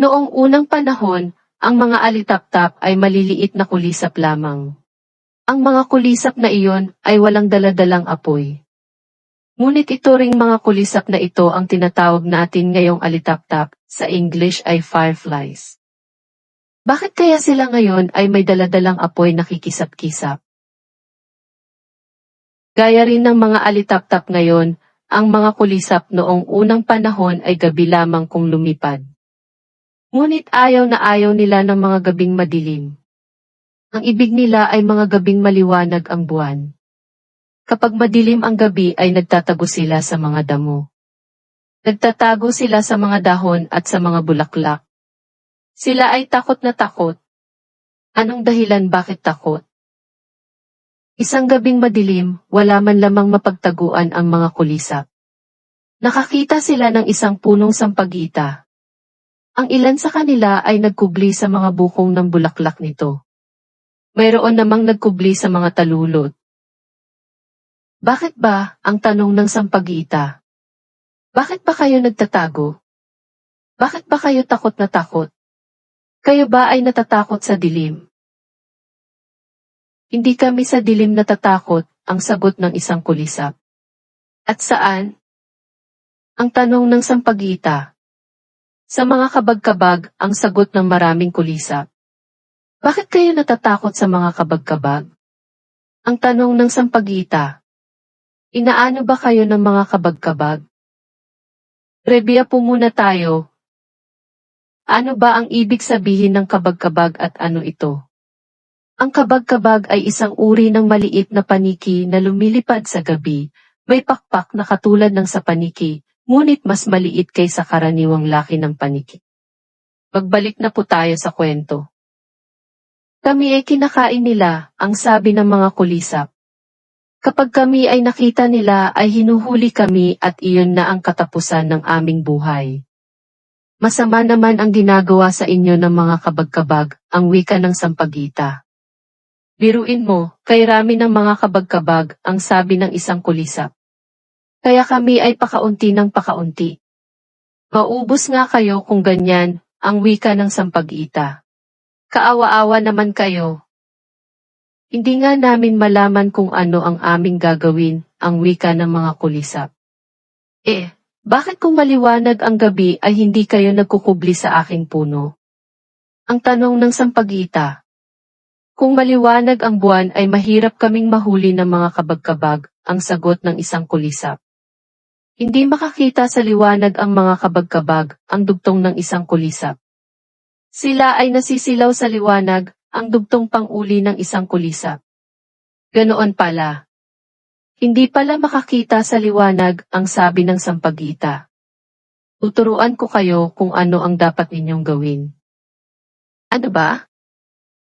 Noong unang panahon, ang mga alitaptap ay maliliit na kulisap lamang. Ang mga kulisap na iyon ay walang daladalang apoy. Ngunit ito ring mga kulisap na ito ang tinatawag natin ngayong alitaptap, sa English ay fireflies. Bakit kaya sila ngayon ay may daladalang apoy na kikisap-kisap? Gaya rin ng mga alitaptap ngayon, ang mga kulisap noong unang panahon ay gabi lamang kung lumipad. Ngunit ayaw na ayaw nila ng mga gabing madilim. Ang ibig nila ay mga gabing maliwanag ang buwan. Kapag madilim ang gabi ay nagtatago sila sa mga damo. Nagtatago sila sa mga dahon at sa mga bulaklak. Sila ay takot na takot. Anong dahilan bakit takot? Isang gabing madilim, wala man lamang mapagtaguan ang mga kulisap. Nakakita sila ng isang punong sampagita. Ang ilan sa kanila ay nagkubli sa mga bukong ng bulaklak nito. Mayroon namang nagkubli sa mga talulot. Bakit ba, ang tanong ng sampagita? Bakit ba kayo nagtatago? Bakit ba kayo takot na takot? Kayo ba ay natatakot sa dilim? Hindi kami sa dilim natatakot, ang sagot ng isang kulisap. At saan? Ang tanong ng sampagita. Sa mga kabag-kabag, ang sagot ng maraming kulisap. Bakit kayo natatakot sa mga kabag-kabag? Ang tanong ng sampagita. Inaano ba kayo ng mga kabag-kabag? Rebia po muna tayo. Ano ba ang ibig sabihin ng kabag-kabag at ano ito? Ang kabag-kabag ay isang uri ng maliit na paniki na lumilipad sa gabi, may pakpak na katulad ng sa paniki, ngunit mas maliit kaysa karaniwang laki ng paniki. Magbalik na po tayo sa kwento. Kami ay kinakain nila, ang sabi ng mga kulisap. Kapag kami ay nakita nila ay hinuhuli kami at iyon na ang katapusan ng aming buhay. Masama naman ang ginagawa sa inyo ng mga kabag-kabag, ang wika ng sampagita. Biruin mo, kay rami ng mga kabag-kabag, ang sabi ng isang kulisap. Kaya kami ay pakaunti ng pakaunti. Maubos nga kayo kung ganyan, ang wika ng sampagita. Kaawa-awa naman kayo. Hindi nga namin malaman kung ano ang aming gagawin, ang wika ng mga kulisap. Eh, bakit kung maliwanag ang gabi ay hindi kayo nagkukubli sa aking puno? Ang tanong ng sampagita. Kung maliwanag ang buwan ay mahirap kaming mahuli ng mga kabag-kabag, ang sagot ng isang kulisap. Hindi makakita sa liwanag ang mga kabag-kabag, ang dugtong ng isang kulisap. Sila ay nasisilaw sa liwanag, ang dugtong pang-uli ng isang kulisap. Ganoon pala. Hindi pala makakita sa liwanag, ang sabi ng sampagita. Tuturuan ko kayo kung ano ang dapat ninyong gawin. Ano ba?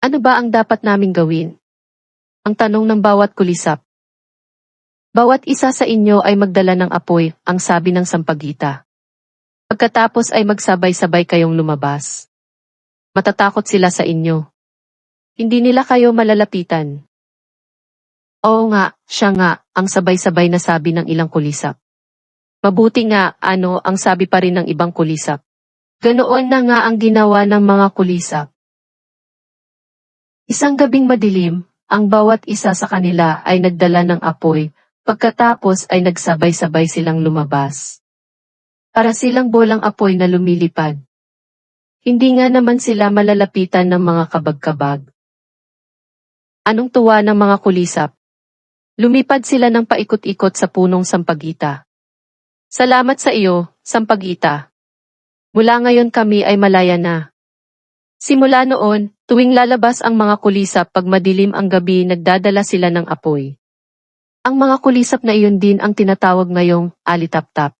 Ano ba ang dapat naming gawin? Ang tanong ng bawat kulisap. Bawat isa sa inyo ay magdala ng apoy, ang sabi ng sampagita. Pagkatapos ay magsabay-sabay kayong lumabas. Matatakot sila sa inyo. Hindi nila kayo malalapitan. Oo nga, siya nga, ang sabay-sabay na sabi ng ilang kulisap. Mabuti nga, ano, ang sabi pa rin ng ibang kulisap. Ganoon na nga ang ginawa ng mga kulisap. Isang gabing madilim, ang bawat isa sa kanila ay nagdala ng apoy, pagkatapos ay nagsabay-sabay silang lumabas. Para silang bolang apoy na lumilipad. Hindi nga naman sila malalapitan ng mga kabag-kabag. Anong tuwa ng mga kulisap? Lumipad sila ng paikot-ikot sa punong sampagita. Salamat sa iyo, sampagita. Mula ngayon kami ay malaya na. Simula noon, tuwing lalabas ang mga kulisap pag madilim ang gabi nagdadala sila ng apoy. Ang mga kulisap na iyon din ang tinatawag ngayong alitap-tap.